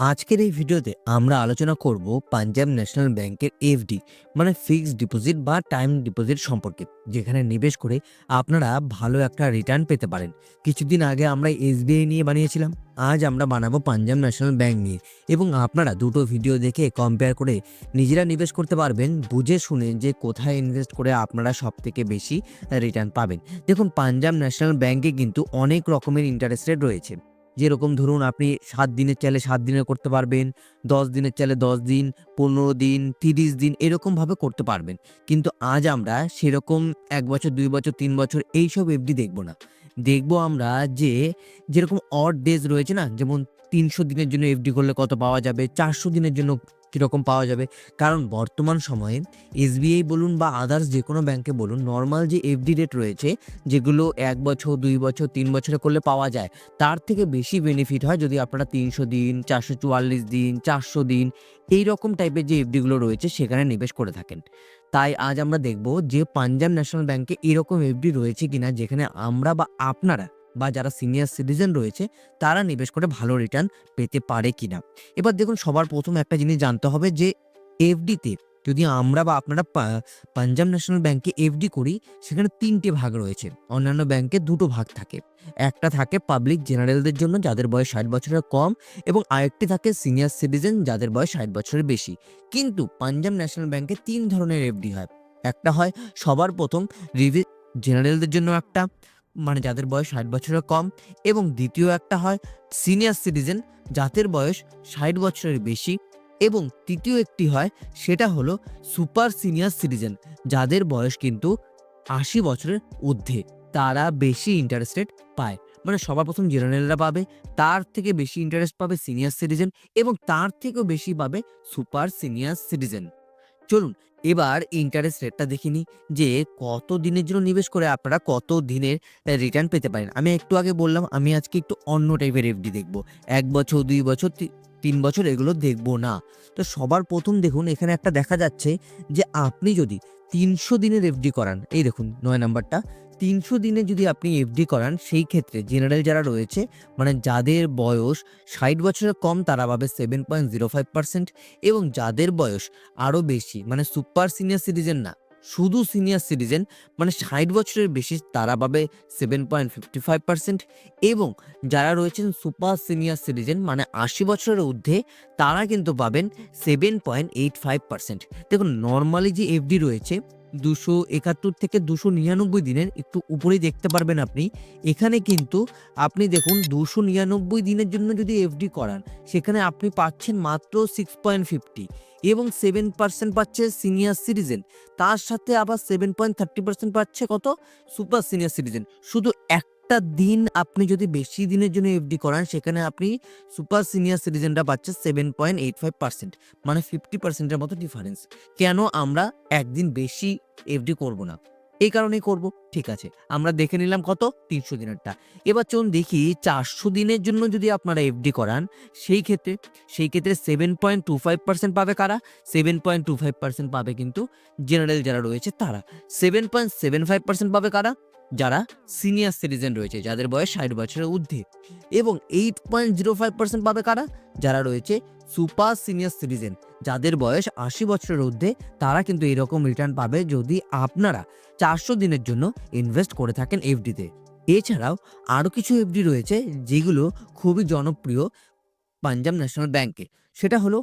আজকের এই ভিডিওতে আমরা আলোচনা করব পাঞ্জাব ন্যাশনাল ব্যাংকের এফডি মানে ফিক্সড ডিপোজিট বা টাইম ডিপোজিট সম্পর্কে, যেখানে নিবেশ করে আপনারা ভালো একটা রিটার্ন পেতে পারেন। কিছুদিন আগে আমরা এসবিআই নিয়ে বানিয়েছিলাম, আজ আমরা বানাবো পাঞ্জাব ন্যাশনাল ব্যাংক নিয়ে। এবং আপনারা দুটো ভিডিও দেখে কম্পেয়ার করে নিজেরা নিবেশ করতে পারবেন, বুঝে শুনে যে কোথায় ইনভেস্ট করে আপনারা সব থেকে বেশি রিটার্ন পাবেন। দেখুন, পাঞ্জাব ন্যাশনাল ব্যাংকে কিন্তু অনেক রকমের ইন্টারেস্ট রেট রয়েছে। যেরকম ধরুন আপনি সাত দিনের চাইলে সাত দিনে করতে পারবেন, দশ দিনের চাইলে দশ দিন, পনেরো দিন, তিরিশ দিন, এরকমভাবে করতে পারবেন। কিন্তু আজ আমরা সেরকম এক বছর, দুই বছর, তিন বছর এইসব এফডি দেখব না। দেখব আমরা যে যেরকম অড ডেজ রয়েছে না, যেমন তিনশো দিনের জন্য এফডি করলে কত পাওয়া যাবে, চারশো দিনের জন্য কীরকম পাওয়া যাবে? কারণ বর্তমান সময়ে এসবিআই বলুন বা আদার্স যে কোনো ব্যাংকে বলুন নর্মাল যে এফডি রেট রয়েছে, যেগুলো এক বছর, দুই বছর, তিন বছরে করলে পাওয়া যায়, তার থেকে বেশি বেনিফিট হয় যদি আপনারা তিনশো দিন, চারশো চুয়াল্লিশ দিন, চারশো দিন, এই রকম টাইপের যে এফডিগুলো রয়েছে, সেখানে নিবেশ করে থাকেন। তাই আজ আমরা দেখব যে পাঞ্জাব ন্যাশনাল ব্যাংকে এরকম এফডি রয়েছে কিনা, যেখানে আমরা বা আপনারা বা যারা সিনিয়র সিটিজেন রয়েছে, তারা নিবেশ করে ভালো রিটার্ন পেতে পারে কিনা। এবার দেখুন, সবার প্রথম একটা জিনিস জানতে হবে যে এফডিতে যদি আমরা বা আপনারা পাঞ্জাব ন্যাশনাল ব্যাংকে এফডি করি, সেখানে তিনটে ভাগ রয়েছে। অন্যান্য ব্যাংকে দুটো ভাগ থাকে। একটা থাকে পাবলিক জেনারেলদের জন্য, যাদের বয়স ষাট বছরের কম, এবং আরেকটি থাকে সিনিয়র সিটিজেন যাদের বয়স ষাট বছরের বেশি। কিন্তু পাঞ্জাব ন্যাশনাল ব্যাংকে তিন ধরনের এফডি হয়। একটা হয় সবার প্রথম রিভি জেনারেলদের জন্য একটা মানে যাদের বয়স ষাট বছরের কম, এবং দ্বিতীয় একটা হয় সিনিয়র সিটিজেন যাদের বয়স ষাট বছরের বেশি, এবং তৃতীয় একটি হয় সেটা হলো সুপার সিনিয়র সিটিজেন যাদের বয়স কিন্তু আশি বছরের ঊর্ধ্বে, তারা বেশি ইন্টারেস্টেড পায়। মানে সবার প্রথম জেনারেলরা পাবে, তার থেকে বেশি ইন্টারেস্ট পাবে সিনিয়র সিটিজেন এবং তার থেকেও বেশি পাবে সুপার সিনিয়র সিটিজেন চলুন, এবার ইন্টারেস্ট রেটটা দেখিনি যে কত দিনের জন্য নিবেশ করে আপনারা কত দিনের রিটার্ন পেতে পারেন। আমি একটু আগে বললাম, আমি আজকে একটু অন্য টাইপের এফডি দেখব। এক বছর, দুই বছর তিন বছর এগুলো দেখব না। তো সবার প্রথম দেখুন, এখানে একটা দেখা যাচ্ছে যে আপনি যদি তিনশো দিনের এফডি করান। এই দেখুন, নয় নাম্বারটা। তিনশো দিনে যদি আপনি এফডি করান, সেই ক্ষেত্রে জেনারেল যারা রয়েছে মানে যাদের বয়স ষাট বছরের কম, তারা পাবে seven point zero five percent এবং যাদের বয়স আরও বেশি মানে সুপার সিনিয়র সিটিজেন না শুধু সিনিয়র সিটিজেন মানে ষাট বছরের বেশি তারা পাবে seven point fifty five percent এবং যারা রয়েছেন সুপার সিনিয়র সিটিজেন মানে আশি বছরের ঊর্ধ্বে, তারা কিন্তু পাবেন seven point eight five percent দেখুন নর্মালি যে এফডি রয়েছে, দুশো একাত্তর থেকে দুশো নিরানব্বই দিনের, একটু উপরেই দেখতে পারবেন আপনি। এখানে কিন্তু আপনি দেখুন, দুশো নিরানব্বই দিনের জন্য যদি এফডি করান, সেখানে আপনি পাচ্ছেন মাত্র সিক্স পয়েন্ট ফিফটি এবং সেভেন পার্সেন্ট পাচ্ছে সিনিয়র সিটিজেন তার সাথে আবার সেভেন পয়েন্ট থার্টি পার্সেন্ট পাচ্ছে কত? সুপার সিনিয়র সিটিজেন শুধু একটা দিন আপনি যদি বেশি দিনের জন্য এফডি করান, সেখানে আপনি সুপার সিনিয়র সিটিজেনরা পাচ্ছে seven point eight five percent মানে ফিফটি পার্সেন্টের মতো ডিফারেন্স কেন আমরা একদিন বেশি এফডি করব না? এই কারণেই করব। ঠিক আছে, আমরা দেখে নিলাম কত? তিনশো দিনেরটা। এবার চলুন দেখি চারশো দিনের জন্য যদি আপনারা এফডি করান, সেই ক্ষেত্রে সেই ক্ষেত্রে seven point two five percent পাবে কারা? Seven point two five percent পাবে কিন্তু জেনারেল যারা রয়েছে তারা। Seven point seven five percent পাবে কারা? যারা সিনিয়র সিটিজেন রয়েছে, যাদের বয়স ষাট বছরের ঊর্ধ্বে। এবং eight point zero five percent পাবে কারা? যারা রয়েছে সুপার সিনিয়র সিটিজেন যাদের বয়স আশি বছরের ঊর্ধ্বে, তারা কিন্তু এরকম রিটার্ন পাবে যদি আপনারা চারশো দিনের জন্য ইনভেস্ট করে থাকেন এফডিতে এছাড়াও আরও কিছু এফডি রয়েছে, যেগুলো খুবই জনপ্রিয় পাঞ্জাব ন্যাশনাল ব্যাংকে সেটা হলো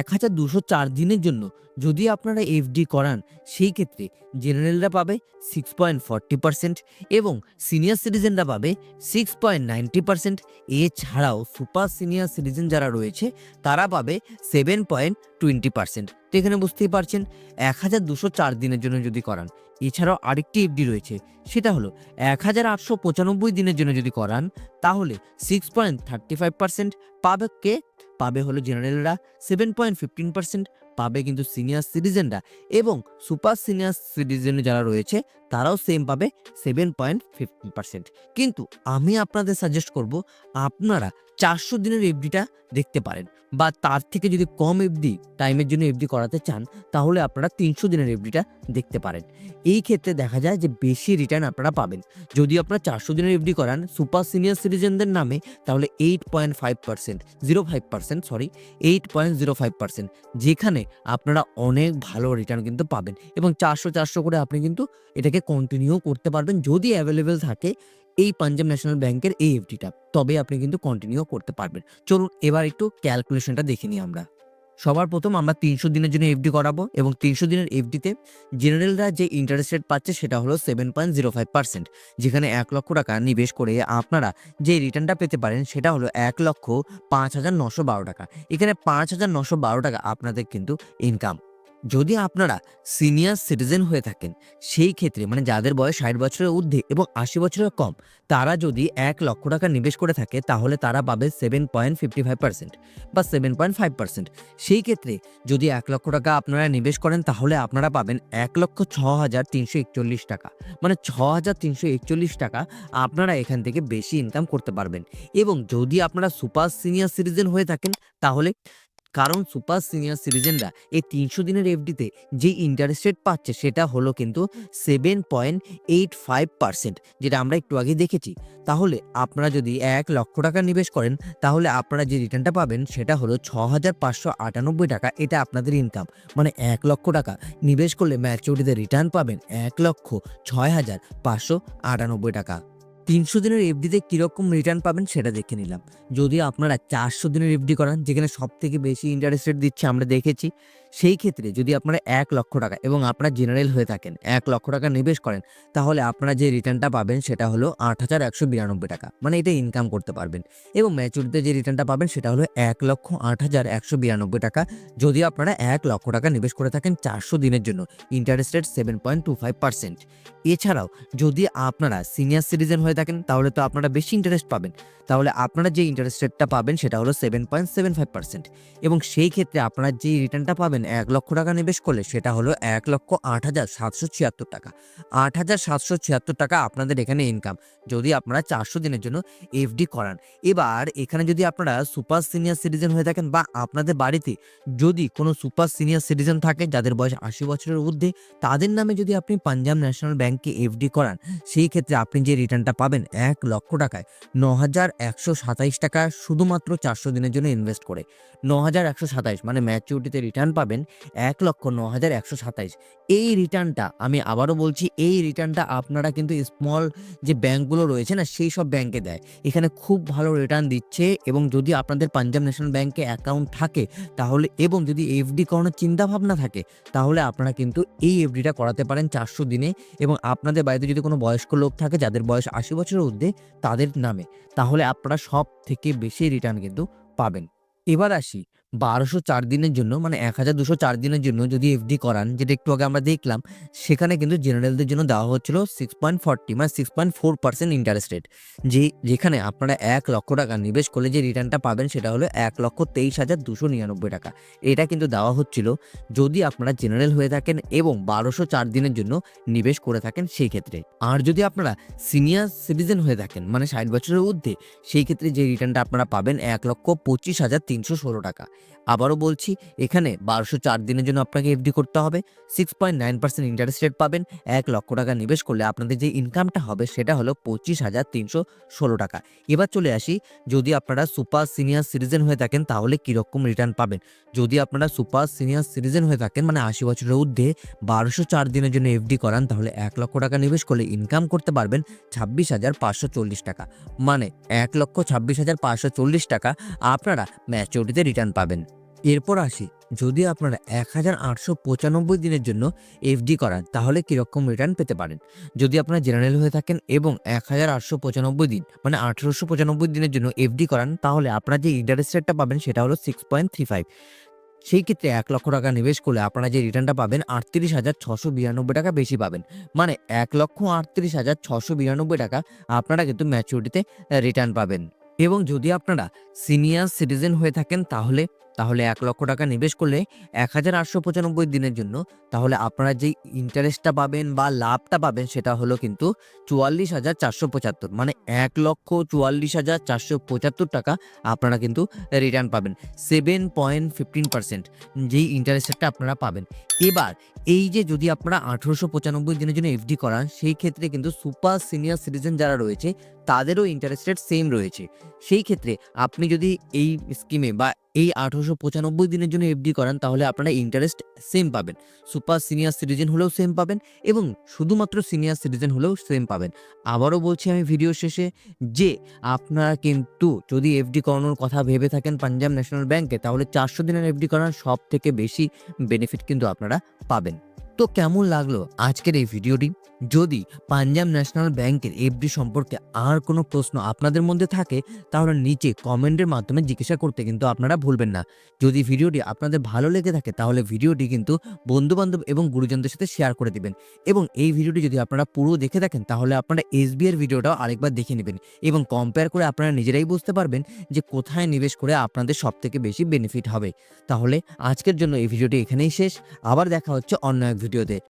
এক হাজার দুশো চার দিনের জন্য যদি আপনারা এফডি করান, সেই ক্ষেত্রে জেনারেলরা পাবে সিক্স পয়েন্ট ফর্টি পার্সেন্ট এবং সিনিয়র সিটিজেনরা পাবে সিক্স পয়েন্ট নাইনটি পার্সেন্ট এছাড়াও সুপার সিনিয়র সিটিজেন যারা রয়েছে, তারা পাবে সেভেন পয়েন্ট টোয়েন্টি পার্সেন্ট তো এখানে বুঝতেই পারছেন, এক হাজার দুশো চার দিনের জন্য যদি করান এছাড়াও আরেকটি এফডি রয়েছে, সেটা হলো এক হাজার আটশো পঁচানব্বই দিনের জন্য যদি করান, তাহলে six point thirty five percent পাবে কে? পাবে হলো জেনারেলরা সেভেন পয়েন্ট ফিফটিন পার্সেন্ট পাবে কিন্তু সিনিয়র সিটিজেনরা এবং সুপার সিনিয়র সিটিজেন যারা রয়েছে তারাও সেম পাবে সেভেন পয়েন্ট ফিফটি পার্সেন্ট কিন্তু আমি আপনাদের সাজেস্ট করব, আপনারা চারশো দিনের এফডিটা দেখতে পারেন বা তার থেকে যদি কম এফডি টাইমের জন্য এফডি করাতে চান, তাহলে আপনারা তিনশো দিনের এফডিটা দেখতে পারেন। এই ক্ষেত্রে দেখা যায় যে বেশি রিটার্ন আপনারা পাবেন। যদি আপনারা চারশো দিনের এফডি করান সুপার সিনিয়র সিটিজেনদের নামে, তাহলে eight point five percent zero five percent sorry eight point zero five percent যেখানে আপনারা অনেক ভালো রিটার্ন কিন্তু পাবেন। এবং চারশো চারশো করে আপনি কিন্তু এটাকে কন্টিনিউ করতে পারবেন যদি অ্যাভেলেবেল থাকে এই পাঞ্জাব ন্যাশনাল ব্যাংকের এই এফডিটা তবে আপনি কিন্তু কন্টিনিউ করতে পারবেন। চলুন এবার একটু ক্যালকুলেশনটা দেখে নিই আমরা। সবার প্রথম আমরা তিনশো দিনের জন্য এফডি করাবো এবং তিনশো দিনের এফডিতে জেনারেলরা যে ইন্টারেস্ট রেট পাচ্ছে সেটা হলো seven point zero five percent যেখানে এক লক্ষ টাকা নিবেশ করে আপনারা যে রিটার্নটা পেতে পারেন সেটা হলো এক লক্ষ পাঁচ হাজার নশো বারো টাকা। এখানে পাঁচ হাজার নশো বারো টাকা আপনাদের কিন্তু ইনকাম যদি আপনারা সিনিয়র সিটিজেন হয়ে থাকেন, সেই ক্ষেত্রে মানে যাদের বয়স ষাট বছরের ঊর্ধ্বে এবং আশি বছরের কম, তারা যদি এক লক্ষ টাকা নিবেশ করে থাকে, তাহলে তারা পাবে seven point fifty five percent বা সেভেন পয়েন্ট ফাইভ পার্সেন্ট সেই ক্ষেত্রে যদি এক লক্ষ টাকা আপনারা নিবেশ করেন, তাহলে আপনারা পাবেন এক লক্ষ ছ হাজার তিনশো একচল্লিশ টাকা। মানে ছ হাজার তিনশো একচল্লিশ টাকা আপনারা এখান থেকে বেশি ইনকাম করতে পারবেন। এবং যদি আপনারা সুপার সিনিয়র সিটিজেন হয়ে থাকেন, তাহলে কারণ সুপার সিনিয়র সিটিজেনরা এই তিনশো দিনের এফডিতে যে ইন্টারেস্ট রেট পাচ্ছে সেটা হলো কিন্তু seven point eight five percent যেটা আমরা একটু আগে দেখেছি। তাহলে আপনারা যদি এক লক্ষ টাকা নিবেশ করেন, তাহলে আপনারা যে রিটার্নটা পাবেন সেটা হলো ছ হাজার পাঁচশো আটানব্বই টাকা, এটা আপনাদের ইনকাম মানে এক লক্ষ টাকা নিবেশ করলে ম্যাচুরিটিতে রিটার্ন পাবেন এক লক্ষ ছয় হাজার পাঁচশো আটানব্বই টাকা। তিনশো দিনের এফডিতে কীরকম রিটার্ন পাবেন সেটা দেখে নিলাম। যদি আপনারা চারশো দিনের এফডি করান, যেখানে সব থেকে বেশি ইন্টারেস্ট রেট দিচ্ছে, আমরা দেখেছি সেই ক্ষেত্রে যদি আপনারা এক লক্ষ টাকা এবং আপনারা জেনারেল হয়ে থাকেন, এক লক্ষ টাকা নিবেশ করেন, তাহলে আপনারা যে রিটার্নটা পাবেন সেটা হলো আট হাজার একশো বিরানব্বই টাকা। মানে এটা ইনকাম করতে পারবেন। এবং ম্যাচুরিতে যে রিটার্নটা পাবেন সেটা হলো এক লক্ষ আট হাজার একশো বিরানব্বই টাকা। যদি আপনারা এক লক্ষ টাকা নিবেশ করে থাকেন চারশো দিনের জন্য interest rate seven point two five percent এছাড়াও যদি আপনারা সিনিয়র সিটিজেন হয়ে থাকেন, তাহলে তো আপনারা বেশি ইন্টারেস্ট পাবেন। তাহলে আপনারা যে ইন্টারেস্ট রেটটা পাবেন সেটা হলো seven point seven five percent এবং সেই ক্ষেত্রে আপনারা যে রিটার্নটা পাবেন এক লক্ষ টাকা নিবেশ করলে সেটা হলো এক লক্ষ আট হাজার সাতশো ছিয়াত্তর টাকা। আট হাজার সাতশো ছিয়াত্তর টাকা আপনাদের এখানে ইনকাম যদি আপনারা চারশো দিনের জন্য এফডি করান। এবার এখানে যদি আপনারা সুপার সিনিয়র সিটিজেন হয়ে থাকেন বা আপনাদের বাড়িতে যদি কোনো সুপার সিনিয়র সিটিজেন থাকে, যাদের বয়স আশি বছরের ঊর্ধ্বে, তাদের নামে যদি আপনি পাঞ্জাব ন্যাশনাল ব্যাংকে এফডি করান, সেই ক্ষেত্রে আপনি যে রিটার্নটা পাবেন এক লক্ষ টাকায় ন হাজার একশো সাতাইশ টাকা শুধুমাত্র চারশো দিনের জন্য ইনভেস্ট করে। ন হাজার একশো সাতাইশ মানে ম্যাচিউরিটিতে রিটার্ন পাবেন। এক লক্ষ ন হাজার একশো সাতাইশ। এই রিটার্নটা, আমি আবারও বলছি, এই রিটার্নটা আপনারা কিন্তু স্মল যে ব্যাংকগুলো রয়েছে না, সেই সব ব্যাংকে দেয়। এখানে খুব ভালো রিটার্ন দিচ্ছে এবং যদি আপনাদের পাঞ্জাব ন্যাশনাল ব্যাংকে অ্যাকাউন্ট থাকে, তাহলে এবং যদি এফডি করানোর চিন্তাভাবনা থাকে, তাহলে আপনারা কিন্তু এই এফডিটা করাতে পারেন চারশো দিনে এবং আপনাদের বাড়িতে যদি কোনো বয়স্ক লোক থাকে, যাদের বয়স আশি বছরের ঊর্ধ্বে, তাদের নামে, তাহলে আপনারা সব থেকে বেশি রিটার্ন কিন্তু পাবেন। এবার আসি বারোশো চার দিনের জন্য মানে এক হাজার দুশো চার দিনের জন্য যদি এফডি করান, যেটা একটু আগে আমরা দেখলাম, সেখানে কিন্তু জেনারেলদের জন্য দেওয়া হচ্ছিল সিক্স পয়েন্ট ফর্টি মানে six point four percent interest rate যে যেখানে আপনারা এক লক্ষ টাকা নিবেশ করলে যে রিটার্নটা পাবেন, সেটা হলো এক লক্ষ তেইশ হাজার দুশো নিরানব্বই টাকা। এটা কিন্তু দেওয়া হচ্ছিল যদি আপনারা জেনারেল হয়ে থাকেন এবং বারোশো চার দিনের জন্য নিবেশ করে থাকেন সেই ক্ষেত্রে। আর যদি আপনারা সিনিয়র সিটিজেন হয়ে থাকেন মানে ষাট বছরের ঊর্ধ্বে, সেই ক্ষেত্রে যে রিটার্নটা আপনারা পাবেন এক লক্ষ পঁচিশ হাজার তিনশো ষোলো টাকা। আবারও বলছি, এখানে বারোশো চার দিনের জন্য আপনাকে এফডি করতে হবে। Six point nine percent interest rate পাবেন। এক লক্ষ টাকা নিবেশ করলে আপনাদের যে ইনকামটা হবে, সেটা হলো পঁচিশ হাজার তিনশো ষোলো টাকা। এবার চলে আসি, যদি আপনারা সুপার সিনিয়র সিটিজেন হয়ে থাকেন, তাহলে কীরকম রিটার্ন পাবেন? যদি আপনারা সুপার সিনিয়র সিটিজেন হয়ে থাকেন মানে আশি বছরের ঊর্ধ্বে, বারোশো চার দিনের জন্য এফডি করান, তাহলে এক লক্ষ টাকা নিবেশ করলে ইনকাম করতে পারবেন ছাব্বিশ হাজার পাঁচশো চল্লিশ টাকা। মানে এক লক্ষ ছাব্বিশ হাজার পাঁচশো চল্লিশ টাকা আপনারা ম্যাচুরিটিতে রিটার্ন পাবেন। এরপর আসি, যদি আপনারা এক হাজার আটশো পঁচানব্বই দিনের জন্য এফডি করান, তাহলে কীরকম রিটার্ন পেতে পারেন? যদি আপনারা জেনারেল হয়ে থাকেন এবং এক হাজার আটশো পঁচানব্বই দিন মানে আঠেরোশো পঁচানব্বই দিনের জন্য এফডি করান, তাহলে আপনারা যে ইন্টারেস্ট রেটটা পাবেন, সেটা হলো সিক্স পয়েন্ট থ্রি ফাইভ সেই ক্ষেত্রে এক লক্ষ টাকা নিবেশ করলে আপনারা যে রিটার্নটা পাবেন, আটত্রিশ হাজার ছশো বিরানব্বই টাকা বেশি পাবেন। মানে এক লক্ষ আটত্রিশ হাজার ছশো বিরানব্বই টাকা আপনারা কিন্তু ম্যাচুরিটিতে রিটার্ন পাবেন। এবং যদি আপনারা সিনিয়র সিটিজেন হয়ে থাকেন তাহলে তাহলে এক লক্ষ টাকা নিবেশ করলে এক হাজার আটশো পঁচানব্বই দিনের জন্য তাহলে আপনারা যেই ইন্টারেস্টটা পাবেন বা লাভটা পাবেন সেটা হলো কিন্তু চুয়াল্লিশ হাজার চারশো পঁচাত্তর। মানে এক লক্ষ চুয়াল্লিশ হাজার চারশো পঁচাত্তর টাকা আপনারা কিন্তু রিটার্ন পাবেন। সেভেন পয়েন্ট ফিফটিন পার্সেন্ট যেই ইন্টারেস্ট রেটটা আপনারা পাবেন। এবার এই যে যদি আপনারা আঠেরোশো পঁচানব্বই দিনের জন্য এফডি করান, সেই ক্ষেত্রে কিন্তু সুপার সিনিয়র সিটিজেন যারা রয়েছে, তাদেরও ইন্টারেস্ট রেট সেম রয়েছে। সেই ক্ষেত্রে আপনি যদি এই স্কিমে বা এই আঠারোশো পঁচানব্বই দিনের জন্য এফডি করান, তাহলে আপনারা ইন্টারেস্ট সেম পাবেন। সুপার সিনিয়র সিটিজেন হলেও সেম পাবেন এবং শুধুমাত্র সিনিয়র সিটিজেন হলেও সেম পাবেন। আবারও বলছি আমি ভিডিও শেষে যে আপনারা কিন্তু যদি এফডি করানোর কথা ভেবে থাকেন পাঞ্জাব ন্যাশনাল ব্যাংকে, তাহলে চারশো দিনের এফডি করার সব থেকে বেশি বেনিফিট কিন্তু আপনারা পাবেন। তো কেমন লাগল আজকের এই ভিডিওটি? যদি পাঞ্জাব ন্যাশনাল ব্যাংকের এফডি সম্পর্কে আর কোনো প্রশ্ন আপনাদের মধ্যে থাকে, তাহলে নিচে কমেন্টের মাধ্যমে জিজ্ঞাসা করতে কিন্তু আপনারা ভুলবেন না। যদি ভিডিওটি আপনাদের ভালো লেগে থাকে, তাহলে ভিডিওটি কিন্তু বন্ধুবান্ধব এবং গুরুজনদের সাথে শেয়ার করে দিবেন। এবং এই ভিডিওটি যদি আপনারা পুরো দেখে থাকেন, তাহলে আপনারা এসবিআর ভিডিওটাও আরেকবার দেখে নেবেন এবং কম্পেয়ার করে আপনারা নিজেরাই বুঝতে পারবেন যে কোথায় নিবেশ করে আপনাদের সব থেকে বেশি বেনিফিট হবে। তাহলে আজকের জন্য এই ভিডিওটি এখানেই শেষ। আবার দেখা হচ্ছে অন্য এক ভিডিওতে